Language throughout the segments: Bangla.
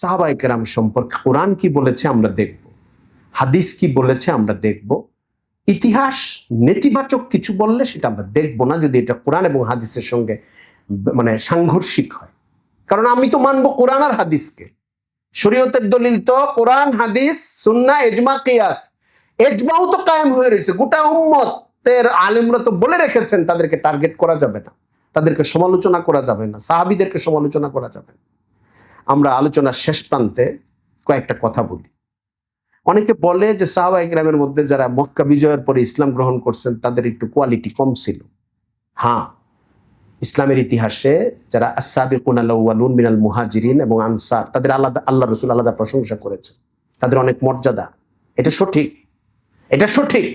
সাহাবাই কেরাম সম্পর্কে কোরআন কি বলেছে আমরা দেখব, হাদিস কি বলেছে আমরা দেখব, ইতিহাস নেতিবাচক কিছু বললে সেটা আমরা দেখব না যদি এটা কোরআন এবং হাদিসের সঙ্গে মানে সাংঘর্ষিক হয়। কারণ আমি তো মানবো কোরআন আর হাদিসকে। শরীয়তের দলিল তো কোরআন, হাদিস সুন্না এজমা কিয়াস। এজমাও তো কায়েম হয়ে রয়েছে। গোটা উম্মতের আলিমরা তো বলে রেখেছেন তাদেরকে টার্গেট করা যাবে না। তাদেরকে সমালোচনা করা যাবে না। সাহাবিদেরকে সমালোচনা করা যাবে না। আমরা আলোচনার শেষ প্রান্তে কয়েকটা কথা বলি। অনেকে বলে যে সাহাবাই গ্রামের মধ্যে যারা মক্কা বিজয়ের পরে ইসলাম গ্রহণ করছেন, তাদের একটু কোয়ালিটি কম ছিল। হ্যাঁ ইসলামের ইতিহাসে যারা আসাবিকুন আলাউয়ালুন মিনাল মুহাজিরিন এবং আনসার, তাদের আলাদা, আল্লাহ রসুল আলাদা প্রশংসা করেছে তাদের অনেক মর্যাদা। এটা সঠিক। এটা সঠিক।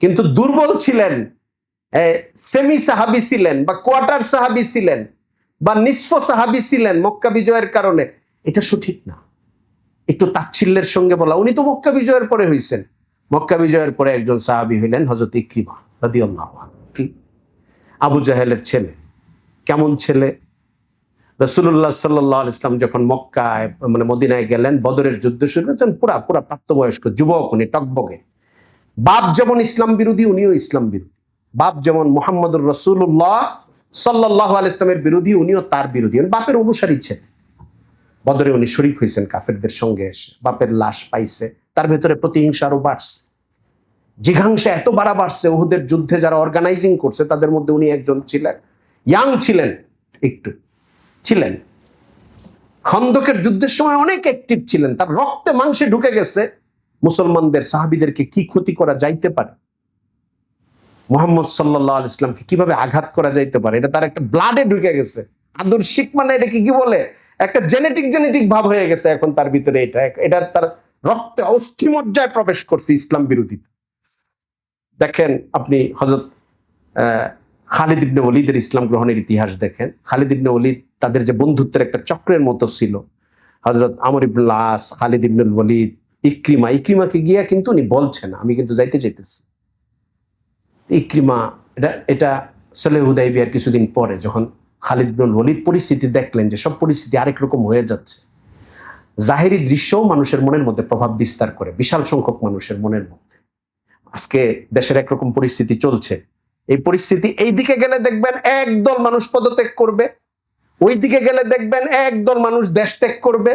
কিন্তু দুর্বল ছিলেন সেমি সাহাবি ছিলেন বা কোয়ার্টার সাহাবি ছিলেন। বা নিঃস্ব সাহাবি ছিলেন মক্কা বিজয়ের কারণে, এটা সঠিক না। একটু তাচ্ছিল্যের সঙ্গে বলা, উনি তো মক্কা বিজয়ের পরে হইছেন। মক্কা বিজয়ের পরে একজন সাহাবি হইলেন হজরত ইক্রিমা কি? আবু জাহেলের ছেলে। কেমন ছেলে? রসুল্লাহ সাল্লাহ ইসলাম যখন মক্কায় মানে মদিনায় গেলেন, বদরের যুদ্ধ শুরু তখন পুরা পুরা প্রাপ্তবয়স্ক যুবক উনি, টকবগে। বাপ যেমন ইসলাম বিরোধী, উনিও ইসলাম বিরোধী। বাপ যেমন মোহাম্মদুর রসুল্লাহ সাল্লাহ আল ইসলামের বিরোধী, উনিও তার বিরোধী। বাপের অনুসারী ছিলেন। বদরে উনি শরিক হয়েছেন কাফেরদের সঙ্গে এসে। বাপের লাশ পাইছে। তার ভেতরে প্রতিহিংসা আরও বাড়ছে। জিঘাংসা এত বাড়া বাড়ছে, ওহুদের যুদ্ধে যারা অর্গানাইজিং করছে, তাদের মধ্যে উনি একজন ছিলেন। ইয়াং ছিলেন, একটু ছিলেন। খন্দকের যুদ্ধের সময় অনেক অ্যাক্টিভ ছিলেন। তার রক্তে মাংসে ঢুকে গেছে। মুসলমানদের সাহাবিদেরকে কি ক্ষতি করা যাইতে পারে? মোহাম্মদ সাল্লাহ ইসলামকে কীভাবে আঘাত করা যাইতে পারে? এটা তার একটা ব্লাডে ঢুকে গেছে। আদর্শিক মানে এটা কি কি বলে? একটা জেনেটিক জেনেটিক ভাব হয়ে গেছে এখন তার ভিতরে এটা। এটা তার রক্তে অস্থিমজ্জায় প্রবেশ করছে ইসলাম বিরোধী দেখেন আপনি হজরত খালিদ ইবনে ওলিদের ইসলাম গ্রহণের ইতিহাস দেখেন। খালিদ ইবনে ওলিদ তাদের যে বন্ধুত্বের একটা চক্রের মতো ছিল। হজরত আমর ইবনুল আস খালিদ ইবনুল ওলিদ ইক্রিমা। ইক্রিমাকে গিয়া কিন্তু উনি বলছেন, আমি কিন্তু যাইতে চাইতেছি। ইক্রিমা, এটা এটা সলেহ হুদাইবিয়ার কিছুদিন পরে যখন খালিদ ইবনুল ওলিদ পরিস্থিতি দেখলেন যে সব পরিস্থিতি আরেক রকম হয়ে যাচ্ছে, জাহেরি দৃশ্যও মানুষের মনের মধ্যে প্রভাব বিস্তার করে, বিশাল সংখ্যক মানুষের মনের মধ্যে। আজকে দেশের একরকম পরিস্থিতি চলছে, এই পরিস্থিতি এই দিকে গেলে দেখবেন একদল মানুষ পদত্যাগ করবে, ওই দিকে গেলে দেখবেন একদল মানুষ দেশ ত্যাগ করবে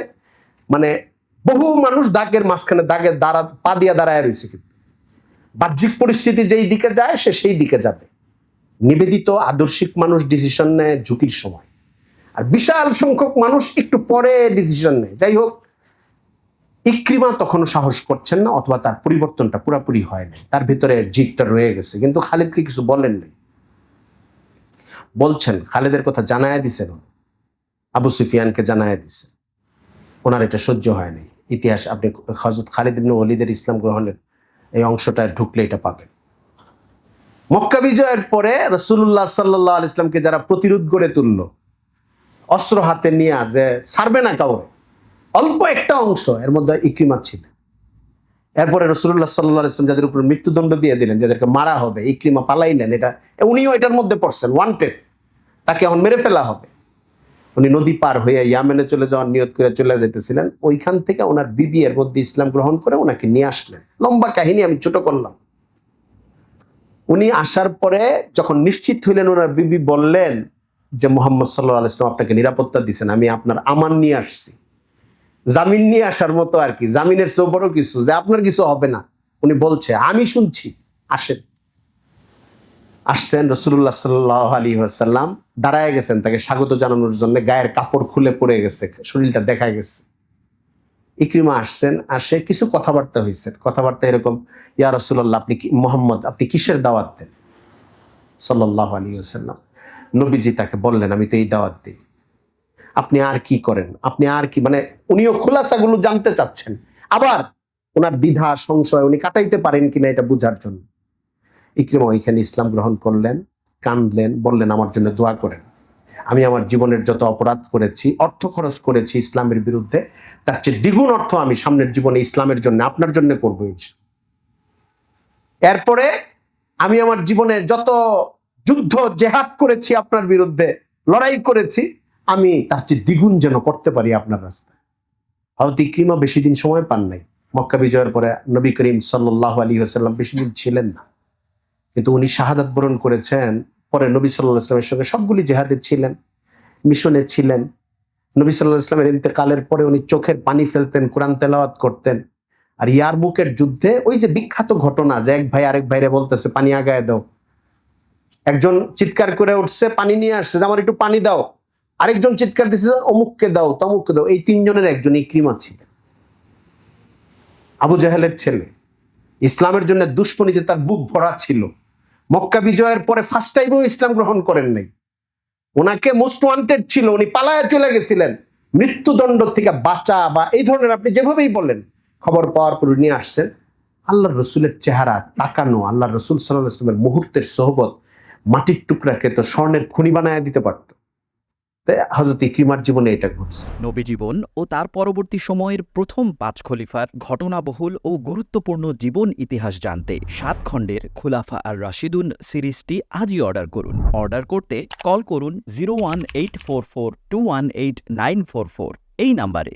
মানে বহু মানুষ দাগের মাঝখানে দাগের দাঁড়া পা দিয়া দাঁড়ায় রয়েছে কিন্তু। বাহ্যিক পরিস্থিতি যেই দিকে যায়, সে সেই দিকে যাবে। নিবেদিত, আদর্শিক মানুষ ডিসিশন নেয় ঝুঁকির সময়। আর বিশাল সংখ্যক মানুষ একটু পরে ডিসিশন নেয়। যাই হোক, ইক্রিমা তখনও সাহস করছেন না, অথবা তার পরিবর্তনটা পুরাপুরি হয় নাই। তার ভিতরে জিতটা রয়ে গেছে। কিন্তু খালিদকে কিছু বলেন নাই। বলছেন, খালেদের কথা জানায় দিছেন। আবু সুফিয়ানকে জানায় দিছেন। ওনার এটা সহ্য হয়নি ইতিহাস, আপনি হজরত খালিদ ইবনে ওলিদের ইসলাম গ্রহণের এই অংশটা ঢুকলে এটা পাবেন মক্কা বিজয়ের পরে রসুল্লাহ সাল্লাহ ইসলামকে যারা প্রতিরোধ গড়ে তুলল, অস্ত্র হাতে নিয়ে যে ছাড়বে না কাউরে, অল্প একটা অংশ, এর মধ্যে ইক্রিমা ছিল। এরপরে রসুল্লাহ সাল্লাহ ইসলাম যাদের উপর মৃত্যুদণ্ড দিয়ে দিলেন, যাদেরকে মারা হবে, ইক্রিমা পালাইলেন, এটা উনিও এটার মধ্যে পড়ছেন ওয়ান্টেড তাকে এখন মেরে ফেলা হবে। উনি নদী পার হয়ে ইয়ামেনে চলে যাওয়ার নিয়ত করে চলে যেতেছিলেন ওইখান থেকে ওনার বিবি এর মধ্যে ইসলাম গ্রহণ করে ওনাকে নিয়ে আসলেন। লম্বা কাহিনী আমি ছোট করলাম। উনি আসার পরে যখন নিশ্চিত হইলেন ওনার বিবি বললেন যে, মোহাম্মদ সাল্লাহ ইসলাম আপনাকে নিরাপত্তা দিচ্ছেন আমি আপনার আমান নিয়ে আসছি। জামিন নিয়ে আসার মতো আর কি। জামিনের চেয়েও বড় কিছু যে, আপনার কিছু হবে না। উনি বলছে, আমি শুনছি, আসেন। আসছেন রসুল্লাহ সাল্লাহ আলী আসাল্লাম দাঁড়ায় গেছেন তাকে স্বাগত জানানোর জন্য, গায়ের কাপড় খুলে পড়ে গেছে, শরীরটা দেখা গেছে। ইক্রিমা আসছেন, আসে কিছু কথাবার্তা হয়েছে কথাবার্তা এরকম, ইয়া রসুল্লাহ আপনি কি, মোহাম্মদ, আপনি কিসের দাওয়াত দেন? সাল্লাহ আলী আসাল্লাম নবীজি তাকে বললেন, আমি তো এই দাওয়াত দিই। আপনি আর কি করেন? আপনি আর কি মানে উনিও খোলাসাগুলো জানতে চাচ্ছেন। আবার ওনার দ্বিধা, সংশয়, উনি কাটাইতে পারেন কিনা এটা বুঝার জন্য। ইকরিমা ওইখানে ইসলাম গ্রহণ করলেন কান্দলেন বললেন, আমার জন্য দোয়া করেন। আমি আমার জীবনের যত অপরাধ করেছি, অর্থ খরচ করেছি ইসলামের বিরুদ্ধে, তার চেয়ে দ্বিগুণ অর্থ আমি সামনের জীবনে ইসলামের জন্য, আপনার জন্য করব। এরপরে আমি আমার জীবনে যত যুদ্ধ, জেহাদ করেছি আপনার বিরুদ্ধে, লড়াই করেছি, আমি তার চেয়ে দ্বিগুণ যেন করতে পারি আপনার রাস্তায়। হয়তো ইক্রিমা বেশি দিন সময় পান নাই। মক্কা বিজয়ের পরে নবী করিম সাল্লাহ আলী আসাল্লাম বেশি দিন ছিলেন না। কিন্তু উনি শাহাদাত বরণ করেছেন। পরে নবী সাল্লাহ ইসলামের সঙ্গে সবগুলি জেহাদে ছিলেন, মিশনে ছিলেন। নবী সাল্লাহ ইসলামের ইন্তেকালের পরে উনি চোখের পানি ফেলতেন, কোরআন তেলাওয়াত করতেন। আর ইয়ারমুকের যুদ্ধে ওই যে বিখ্যাত ঘটনা যে এক ভাই আরেক ভাইরে বলতেছে, পানি আগায় দাও। একজন চিৎকার করে উঠছে, পানি নিয়ে আসছে আমার একটু পানি দাও। আরেকজন চিৎকার দিচ্ছে অমুককে দাও, তমুককে দাও। এই তিনজনের একজন ইক্রিমা ছিলেন আবু জাহেলের ছেলে। ইসলামের জন্য দুশ্মনীতে তার বুক ভরা ছিল। মক্কা বিজয়ের পরে ফার্স্ট টাইমও ইসলাম গ্রহণ করেন নাই। ওনাকে মোস্ট ওয়ান্টেড ছিল, উনি পালায়া চলে গেছিলেন। মৃত্যুদণ্ড থেকে বাঁচা বা এই ধরনের আপনি যেভাবেই বলেন, খবর পাওয়ার পর উনি আসছেন। আল্লাহ রসুলের চেহারা, তাকানো আল্লাহ রসুল সাল্লাহ ইসলামের মুহূর্তের সহবত, মাটির টুকরাকে তো স্বর্ণের খুনি বানায় দিতে পারত। হজরত ইকরিমার জীবনে এটা ঘটছে। নবী ও তার পরবর্তী সময়ের প্রথম পাঁচ খলিফার ঘটনাবহুল ও গুরুত্বপূর্ণ জীবন ইতিহাস জানতে সাত খণ্ডের খুলাফা আর রাশিদুন সিরিজটি আজই অর্ডার করুন। অর্ডার করতে কল করুন zero one eight four four two one eight nine four four এই নাম্বারে।